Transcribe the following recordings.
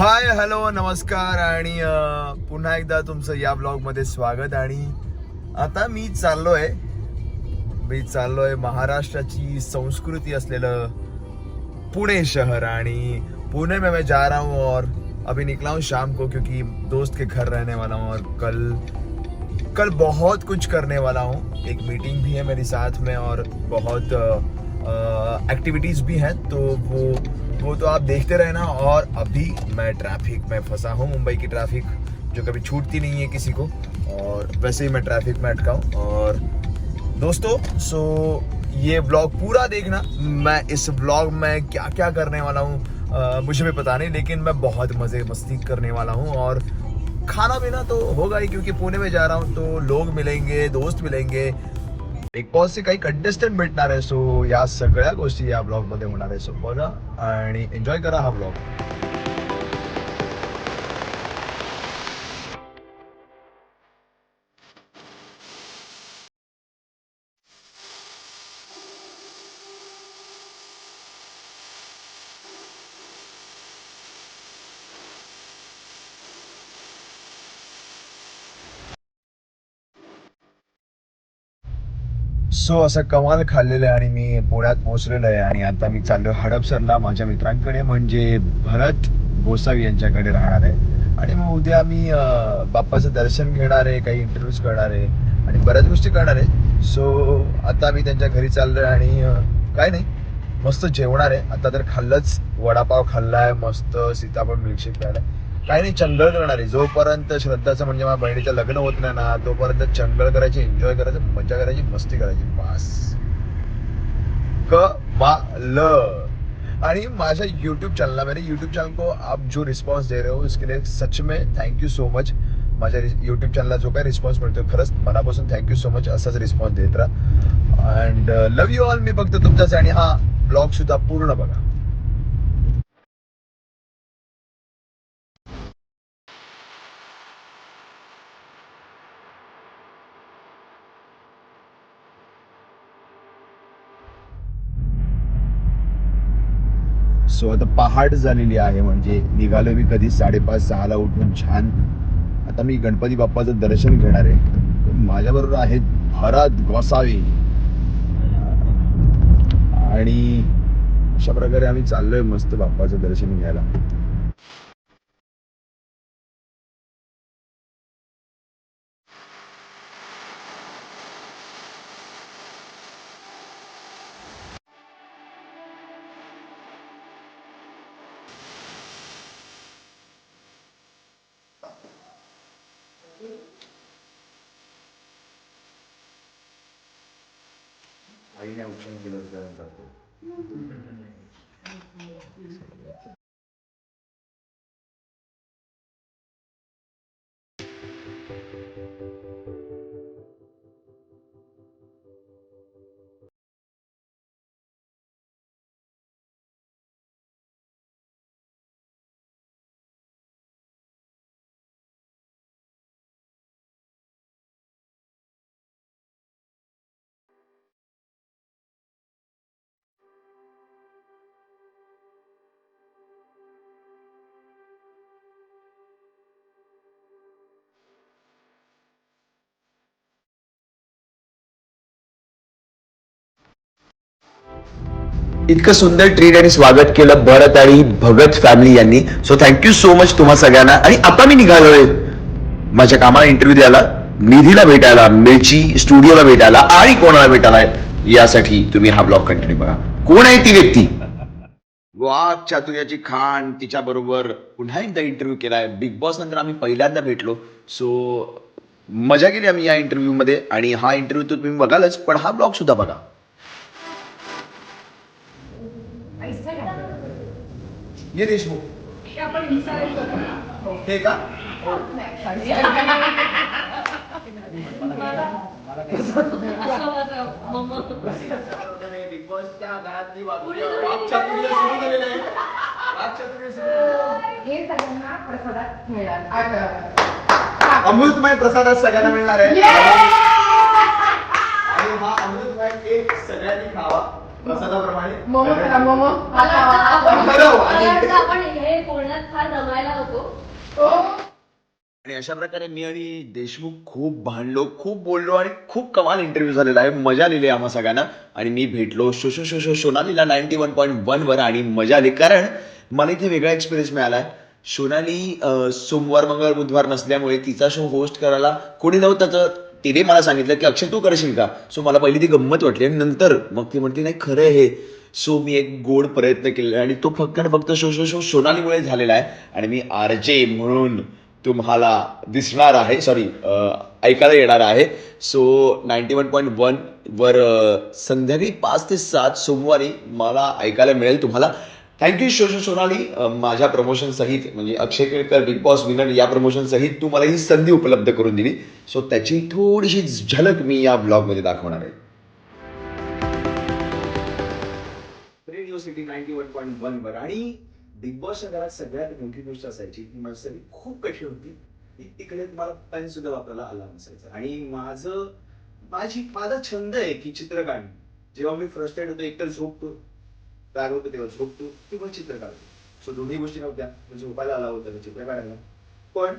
Hi hello नमस्कार आणि पुन्हा एकदा तुमचं या ब्लॉगमध्ये स्वागत आणि आता मी चाललोय मी चाललोय महाराष्ट्राची संस्कृती असलेलं पुणे शहर आणि पुणे में मैं जा रहा हूँ और अभी निकला हूँ शाम को क्योंकि दोस्त के घर रहने वाला हूँ और कल कल बहुत कुछ करने वाला हूँ। एक मीटिंग भी है मेरे साथ में और बहुत एक्टिविटीज भी हैं तो वो वो तो आप देखते रहना और अभी मैं ट्रैफ़िक में फंसा हूँ, मुंबई की ट्रैफ़िक जो कभी छूटती नहीं है किसी को। और वैसे ही मैं ट्रैफ़िक में अटका हूँ। और दोस्तों सो ये ब्लॉग पूरा देखना। मैं इस ब्लॉग में क्या क्या करने वाला हूँ मुझे भी पता नहीं, लेकिन मैं बहुत मज़े मस्ती करने वाला हूँ। और खाना पीना तो होगा ही, क्योंकि पुणे में जा रहा हूँ तो लोग मिलेंगे, दोस्त मिलेंगे बिग बॉसचे काही कंटेस्टंट भेटणार आहे सो या सगळ्या गोष्टी या ब्लॉगमध्ये होणार आहे सो बघा आणि एन्जॉय करा हा ब्लॉग सो असं कमाल खाल्लेलं आहे आणि मी पुण्यात पोहोचलेलो आहे आणि आता मी चाललो हडपसरला माझ्या मित्रांकडे म्हणजे भरत गोसावी यांच्याकडे राहणार आहे. आणि मग उद्या मी बाप्पाचं दर्शन घेणार आहे काही इंटरव्ह्यूज करणार आहे आणि बऱ्याच गोष्टी करणार आहे. सो आता मी त्यांच्या घरी चाललोय आणि काय नाही मस्त जेवणार आहे. आता तर खाल्लंच वडापाव खाल्लाय मस्त सीताफळ मिल्कशेक प्यायलाय. काही नाही चंगळ करणार आहे. जोपर्यंत श्रद्धाचं म्हणजे माझ्या बहिणीचं लग्न होत नाही ना तोपर्यंत चंगळ करायची एन्जॉय करायचं मजा करायची मस्ती करायची. बस. कमाल. आणि माझ्या यूट्यूब चॅनलला मेरे यूट्यूब चैनल को आप जो रिस्पॉन्स दे रहे हो इसके लिए सच में थँक्यू सो मच माझ्या यूट्यूब चॅनलला जो काही रिस्पॉन्स मिळतो खरंच मनापासून थँक्यू सो मच असाच रिस्पॉन्स देत राहा. अँड लव यू ऑल मी बघतो तुमच्यासाठी. आणि हा ब्लॉग सुद्धा पूर्ण बघा. सो आता पहाट झालेली आहे म्हणजे निघालो मी कधी साडेपाच सहाला उठून छान. आता मी गणपती बाप्पाचं दर्शन घेणार आहे. माझ्याबरोबर आहेत भरत गोसावी. आणि अशा प्रकारे आम्ही चाललोय मस्त बाप्पाचं दर्शन घ्यायला. आईने औषध केलं जातो इतकं सुंदर ट्रीट आणि स्वागत केलं भरत आणि भगत फॅमिली यांनी. So thank you so much तुम्हा सगळ्यांना. आणि आता मी निघालोय. माझ्या कामाला इंटरव्ह्यू द्यायला निधीला भेटायला मिरची स्टुडिओला भेटायला आणि कोणाला भेटायला यासाठी तुम्ही हा ब्लॉग कंटिन्यू बघा. कोण आहे ती व्यक्ती? वाघ चातुर्याची खान तिच्या बरोबर पुन्हा एकदा इंटरव्ह्यू केलाय. बिग बॉस नंतर आम्ही पहिल्यांदा भेटलो. सो मजा केली आम्ही या इंटरव्ह्यू मध्ये. आणि हा इंटरव्ह्यू तर तुम्ही बघालच पण हा ब्लॉग सुद्धा बघा. ये देशमुख। हे का? बिग बॉसच्या घरातली हे सगळ्यांना प्रसादात मिळणार अमृतमय प्रसाद आज सगळ्यांना मिळणार आहे! आणि हा अमृतमय केक सगळ्यांनी खावा. मोमो करा मोमो. मला वाटतं आपण- बरं, मला आणि- वाटतं आपण हे बोलणार त्यात फार रमायला होतो. आणि अशा प्रकारे मी आणि देशमुख खूप भांडलो खूप बोललो आणि खूप कमाल इंटरव्ह्यू झालेला आहे. मजा आलेली आहे आम्हा सगळ्यांना. आणि मी भेटलो शो शो शो शो सोनालीला नाईन्टी वन पॉईंट वर आणि मजा आली. कारण मला इथे वेगळा एक्सपिरियन्स मिळाला सोनाली अं, सोमवार मंगळवार बुधवार नसल्यामुळे तिचा शो होस्ट करायला कोणी नव्हतं तर तिने मला सांगितलं की अक्षय तू करशील का? सो मला पहिली ती गंमत वाटली आणि नंतर मग ती म्हणते नाही खरं हे. सो मी एक गोड प्रयत्न केला आणि तो फक्त आणि फक्त शो शो शो सोनालीमुळे झालेला आहे आणि मी आर जे म्हणून तुम्हाला दिसणार आहे. सॉरी ऐकायला येणार आहे. So ninety one point one वर संध्याकाळी पाच ते सात सोमवारी मला ऐकायला मिळेल तुम्हाला. थँक्यू शो शो सोनाली माझ्या प्रमोशन सहित म्हणजे Akshay Kelkar Big Boss winner या प्रमोशन सहित तू मला ही संधी उपलब्ध करून दिली. सो त्याची थोडीशी झलक मी या ब्लॉगमध्ये दाखवणार आहे. Radio City ninety one point one आणि बिग बॉसच्या घरात सगळ्यात मोठी गोष्ट असायची की माझ्यासाठी खूप कठीण होती. तिकडे मला पेन सुद्धा वापरायला आला नसायचा आणि माझं माझी माझा छंद आहे की चित्र काढणं जेव्हा मी फ्रस्ट्रेट होतो एकतर झोपतो. राग होतो तेव्हा झोपतो किंवा चित्र काढतो. सो दोन्ही गोष्टी नव्हत्या म्हणजे झोपायला आला होता मी चित्र काढायला. पण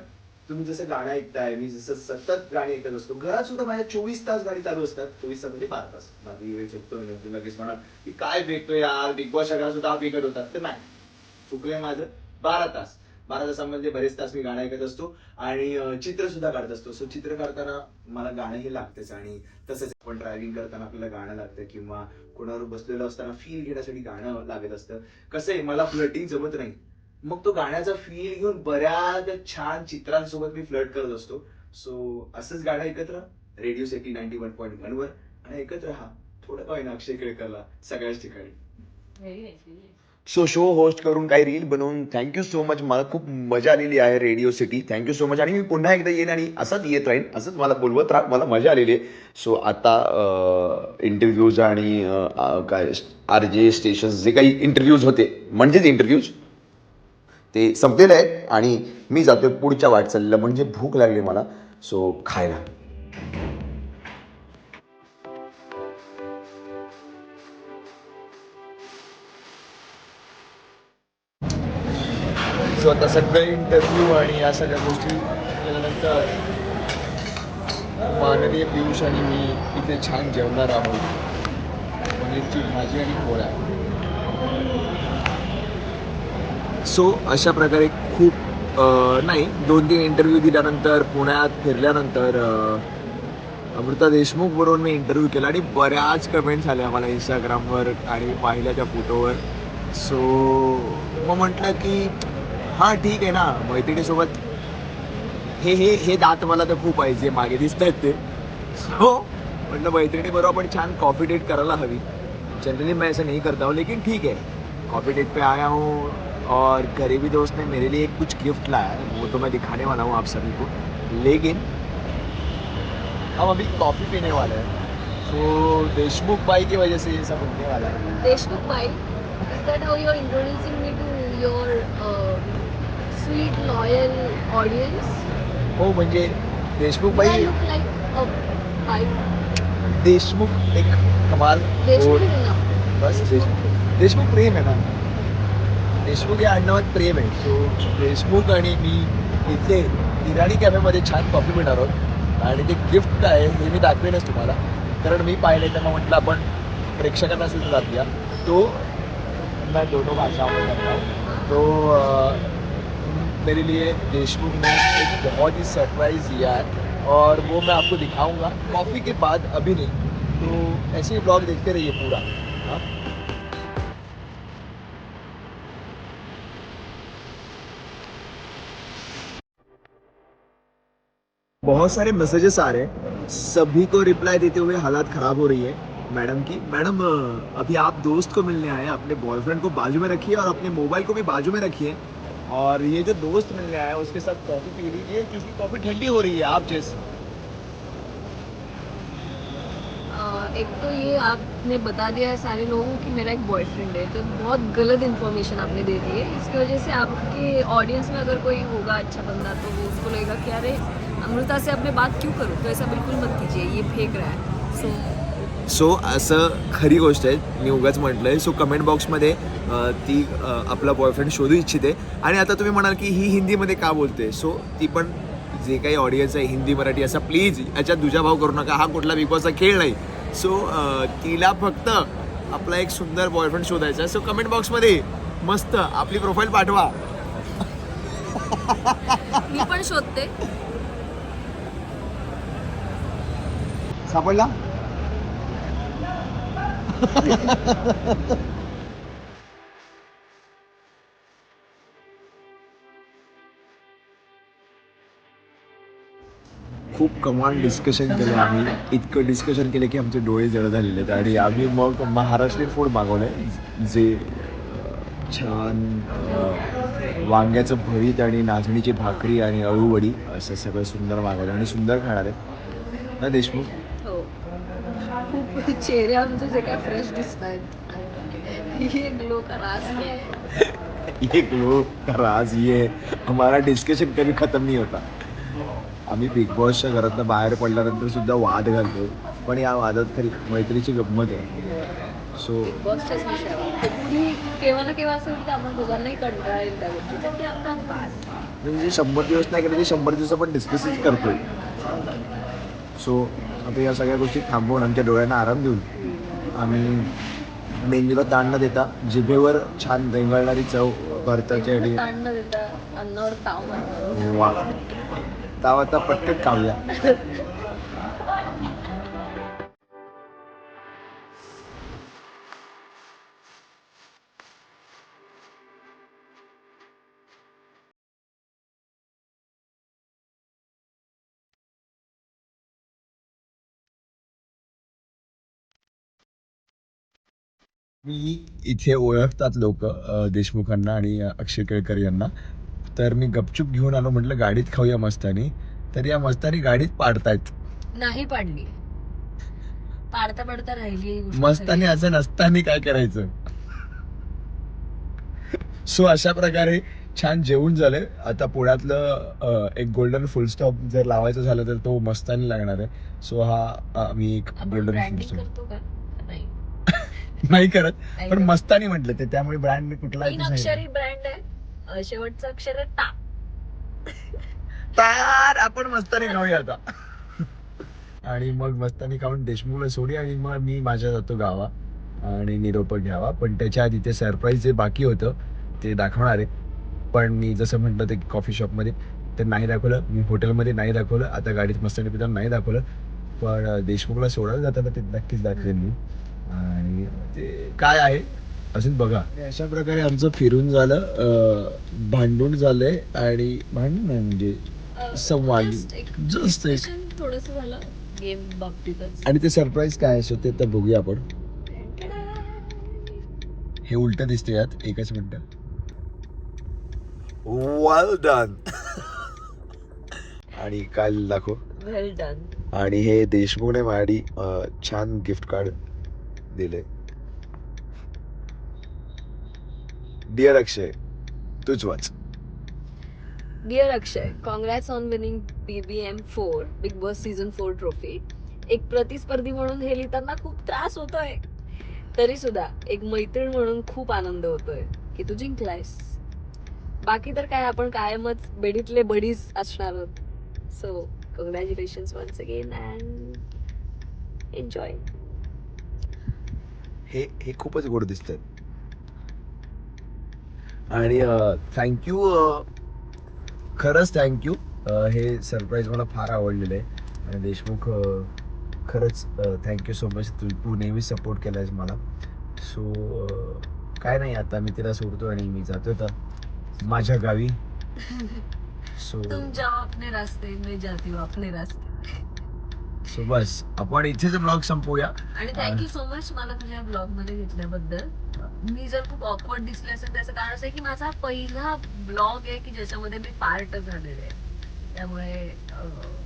तुम्ही जसं गाणं ऐकताय मी जसं सतत गाणी ऐकत असतो घरात सुद्धा माझ्या चोवीस तास गाडी चालू असतात चोवीस तास म्हणजे बारा तास. माझी वेळ झोपतो मी लगेच म्हणाल की काय भेटतो यार बिग बॉस घरात सुद्धा हा होतात तर नाही. चुकलंय माझं बारा तास. बारा तासामध्ये बरेच तास मी गाणं ऐकत असतो आणि चित्र सुद्धा काढत असतो. सो चित्र काढताना मला गाणं हे लागतंच आणि तसंच आपण ड्रायव्हिंग करताना आपल्याला गाणं लागतं किंवा कोणावर बसलेलं असताना फील घेण्यासाठी गाणं लागत असतं. कसं आहे मला फ्लटिंग जमत नाही. मग तो गाण्याचा फील घेऊन बऱ्याच छान चित्रांसोबत मी फ्लट करत असतो. सो असंच गाणं एकत्र रेडिओ सेटी नाईन्टी वन पॉईंट वन वर आणि एकत्र हा थोडं काय ना अक्षय केळकरला सगळ्याच ठिकाणी. सो शो होस्ट करून काही रील बनवून थँक्यू सो मच मला खूप मजा आलेली आहे Radio City thank you so much आणि मी पुन्हा एकदा येईन आणि असंच येत राहीन. असंच मला बोलवत राहा. मला मजा आलेली आहे. सो आता इंटरव्ह्यूज आणि काय आर जे स्टेशन्स जे काही इंटरव्ह्यूज होते म्हणजेच इंटरव्ह्यूज ते संपलेले आहेत. आणि मी जातोय पुढच्या वाटचालीला. म्हणजे भूक लागली मला. सो खायला. सो आता सगळे इंटरव्ह्यू आणि या सगळ्या गोष्टी केल्यानंतर माननीय पियुष आणि मी इथे छान जेवणार आहोत. पनीरची भाजी आणि पोळ्या. सो अशा प्रकारे खूप अं, नाही दोन तीन इंटरव्ह्यू दिल्यानंतर पुण्यात फिरल्यानंतर अं, अमृता देशमुख बरोबर मी इंटरव्ह्यू केला आणि बऱ्याच कमेंट्स आल्या मला इंस्टाग्रामवर आणि पाहिल्याच्या पाहिल्या त्या फोटोवर सो मग म्हटलं की हाँ, ठीक आहे ना. मैत्रिणीसोबत हे हे हे दात मला तर खूप आहे जे मागे दिसत ते. म्हटलं मैत्रिणी बरोबर आपण छान कॉफ़ी डेट करायला हवी. जनरली मैं ऐसा नहीं करता हूँ लेकिन ठीक है कॉफ़ी डेट पे आया हूँ और गरीबी दोस्त ने मेरे लिए कुछ गिफ्ट लाया है, वो तो मैं दिखाने वाला हूँ आप सभी को. लेकिन हम अभी कॉफ़ी पीने वाले हैं. तो देशमुख भाई की वजह से ये सब होने वाला है. देशमुख भाई sweet loyal audience? हो म्हणजे देशमुख wife देशमुख एक कमाल देशमुख और- is enough बस देशमुख देशमुख प्रेम आहे ना? देशमुख या आडनावात प्रेम आहे. सो देशमुख आणि मी इथे इराणी कॅफेमध्ये छान कॉफी पिणार आहोत. आणि ते गिफ्ट आहे हे मी दाखवेनच तुम्हाला. कारण मी पाहिले तर मग म्हटलं आपण प्रेक्षकांना सुद्धा दाखवूया. तो मैं दोनों हूँ तो अ, मेरे लिए देशमुख ने एक बहुत ही सरप्राइज़ दिया है और वो मैं आपको दिखाऊँगा। कॉफ़ी के बाद अभी नहीं। तो ऐसे ही ब्लॉग देखते रहिए पूरा। हाँ? बहुत सारे मैसेजेस आ रहे हैं। सभी को रिप्लाई देते हुए हालात खराब हो रही है मैडम की। मैडम अभी आप दोस्त को मिलने आए अपने बॉयफ्रेंड को बाजू में रखिए और अपने मोबाइल को भी बाजू में रखिए और ये जो दोस्त मिलने आया है, उसके साथ कॉफ़ी पी लीजिए, क्योंकि कॉफ़ी ठंडी हो रही है आप जैसे। एक तो ये आपने बता दिया है सारे लोगों को मेरा एक बॉयफ्रेंड है तो बहुत गलत इन्फॉर्मेशन आपने दे दी है। इसकी वजह से आपके ऑडियंस में अगर कोई होगा अच्छा बंदा तो वो उसको लगेगा कि अरे, अमृता से मैं बात क्यों करूँ? तो ऐसा बिल्कुल मत कीजिए, ये फेंक रहा है। सो सो असं खरी गोष्ट आहे. मी उगाच म्हटलं आहे सो कमेंट बॉक्समध्ये ती आपला बॉयफ्रेंड शोधू इच्छिते. आणि आता तुम्ही म्हणाल की ही हिंदीमध्ये का बोलते? सो ती पण जे काही ऑडियन्स आहे हिंदी मराठी असा प्लीज याच्यात दुजाभाव करू नका. हा कुठला बिग बॉसचा खेळ नाही. सो तिला फक्त आपला एक सुंदर बॉयफ्रेंड शोधायचा सो कमेंट बॉक्समध्ये मस्त आपली प्रोफाईल पाठवा. मी पण शोधते. सापडला? खूप कमाल डिस्कशन केलं आम्ही. इतकं डिस्कशन केलं की आमचे डोळे जड झालेले आहेत आणि आम्ही मग महाराष्ट्रीयन फूड मागवलंय. जे छान वांग्याचं भरीत आणि नाचणीची भाकरी आणि अळूवडी असं सगळं सुंदर मागवलं आणि सुंदर खाणार आहे ना देशमुख? चेहरे आमचे जे काय फ्रेश दिसत आहेत ये ग्लो का राज है ये ग्लो का राज ये. हमारा डिस्कशन कभी खत्म नहीं होता. आम्ही बिग बॉसच्या घरातनं बाहेर पडल्यानंतर सुद्धा वाद घालतो. पण या वादात खरी मैत्रीची गंमत आहे. सो बॉसच्याच विषयावर. पुढे केव्हा ना केव्हा असं होतं की आम्हाला दोघांनाही कंटाळा येईल त्या गोष्टीचा. की आता बास. म्हणजे शंभर दिवस नाही केले ते शंभर दिवस आपण डिस्कसच करतोय. सो आता या सगळ्या गोष्टी थांबवून आमच्या डोळ्यांना आराम देऊन. आम्ही मेंदूला ताण न देता जिभेवर छान रेंगाळणारी चव भरताची आणि ताण न देता अन्नावर ताव मारणार. वा. ताव आता पटकन खाऊया मी इथे ओळखतात लोक देशमुखांना आणि अक्षय केळकर यांना. तर मी गपचूप घेऊन आलो म्हटलं गाडीत खाऊया मस्तानी. तर या मस्तानी गाडीत पाडतायत. नाही पाडली. पाडता पाडता राहिली ही गोष्ट मस्तानी सगळी. असं नसताना काय करायचं? सो अशा प्रकारे छान जेवून झालंय. आता पुण्यातलं अ, एक गोल्डन फुल स्टॉप जर लावायचं झालं तर तो मस्तानी लागणार आहे. सो हा आम्ही एक आपण गोल्डन फुल ब्रँडिंग स्टॉप करतो का? नाही करत. पण. मस्तानी म्हटलं ते त्यामुळे ब्रँड कुठला तीन अक्षरी ब्रँड आहे. अं, शेवटचं अक्षर आहे टा तर! आपण मस्तानी खाऊया आता. आणि मग मस्तानी खाऊन देशमुखला सोडी आणि मग मी माझ्या जातो गावा आणि निरोप घ्यावा. पण त्याच्या आधी ते सरप्राईज जे बाकी होतं ते दाखवणार आहे. पण मी जसं म्हटलं ते कॉफी शॉपमध्ये ते नाही दाखवलं. मी हॉटेलमध्ये नाही दाखवलं. आता गाडीत मस्तानी पिताना नाही दाखवलं. पण देशमुखला सोडायला जाताना ते नक्कीच दाखवेन मी. आणि ते काय आहे? असेच बघा. आणि अशा प्रकारे आमचं फिरून झालं अं, भांडून झालंय आणि भांडून नाही म्हणजे संवाद. just एक थोडंसं झालं गेम बाबतीतच. आणि ते सरप्राईज काय असो ते तर बघूया आपण. हे उलट दिसते यात एकच मिनिट. वेल डन आणि काय दाखव. वेल डन आणि हे देशमुखने अं, छान गिफ्ट कार्ड दिले. डिअर अक्षय तूच वाच. Dear Akshay congrats on winning B B M four Big Boss season four trophy एक प्रतिस्पर्धी म्हणून हे लिहिताना खूप त्रास होतोय. तरी सुद्धा एक मैत्रीण म्हणून खूप आनंद होतोय की तू जिंकलायस. बाकी तर काय आपण कायमच बेडीतले बडीज असणार आहोत. So congratulation once again and enjoy हे हे खूपच गोड दिसत आणि थँक्यू खरंच थँक्यू हे सरप्राईज मला फार आवडलेलं आहे. आणि देशमुख खरंच थँक्यू सो मच तू तू नेहमी सपोर्ट केलायस मला. सो काय नाही आता मी तिला सोडतो आणि मी जातो तर माझ्या गावी. सो तुम जाओ अपने रास्ते मैं जाती हूँ अपने रास्ते. सो बस. आपण इथेच ब्लॉग संपवूया आणि थँक्यू सो मच मला तुझ्या ब्लॉगमध्ये घेतल्याबद्दल. मी जर खूप ऑकवर्ड दिसले असेल त्याचं कारण असं आहे की माझा पहिला ब्लॉग आहे की ज्याच्यामध्ये मी पार्ट झालेले आहे. त्यामुळे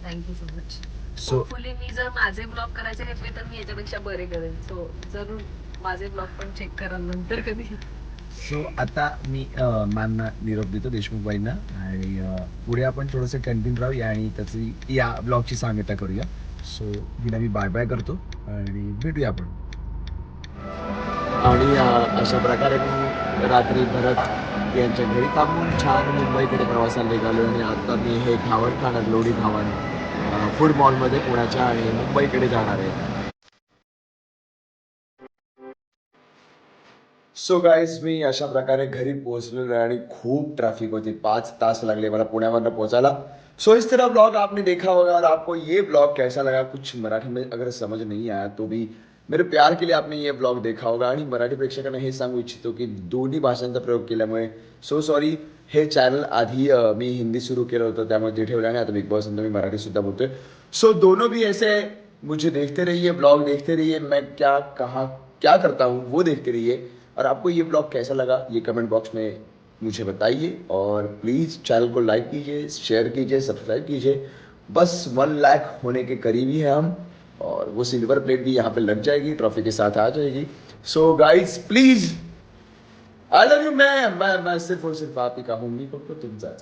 thank you so much so hopefully मी जर माझे ब्लॉग करायचे घेतले तर मी याच्यापेक्षा बरे करेन. सो जरूर माझे ब्लॉग पण चेक करा नंतर कधी. सो आता मी मॅमना निरोप देतो देशमुखबाईंना. आणि अं, पुढे आपण थोडंसं कंटिन्यू राहूया आणि त्याची या ब्लॉगची सांगता करूया. सो हिला मी बाय बाय करतो आणि भेटूया आपण. आणि अशा प्रकारे मी रात्री भरत यांच्या घरी थांबून छान मुंबईकडे प्रवासाला निघालो आणि आता मी हे घावण खाणार लोढी घावण फूड मॉलमध्ये पुण्याच्या आणि मुंबईकडे जाणार आहे. सो गाइस मी अशा प्रकारे घरी पोहोचलेलो आहे आणि खूप ट्रैफिक होती. पाँच तास लगले मला पुण्यावरनं पोहोचायला. सो so, इस तरह ब्लॉग आपने देखा होगा और आपको ये ब्लॉग कैसा लगा? कुछ मराठी में अगर समझ नहीं आया तो भी मेरे प्यार के लिए आपने ये ब्लॉग देखा होगा। आणि मराठी प्रेक्षकांना हे सांगू इच्छितो की दोन्ही भाषांचा प्रयोग केल्यामुळे सो सॉरी हे चॅनल आधी मी हिंदी सुरू केलं होतं त्यामुळे ते ठेवलं आणि आता बिग बॉस नंतर मी मराठी सुद्धा बोलतोय. सो दोनों भी ऐसे मुझे देखते रहिए ब्लॉग देखते रहिए। मैं क्या कहाँ क्या करता हूँ वो देखते रहिए। और आपको ये ब्लॉग कैसा लगा ये कमेंट बॉक्स में मुझे बताइए और प्लीज़ चैनल को लाइक कीजिए, शेयर कीजिए, सब्सक्राइब कीजिए। बस वन लाख होने के करीब ही है हम और वो सिल्वर प्लेट भी यहाँ पे लग जाएगी, ट्रॉफी के साथ आ जाएगी। So guys please I love you मैं मैं मैं सिर्फ़ और सिर्फ़ आप ही का तुम तुमचा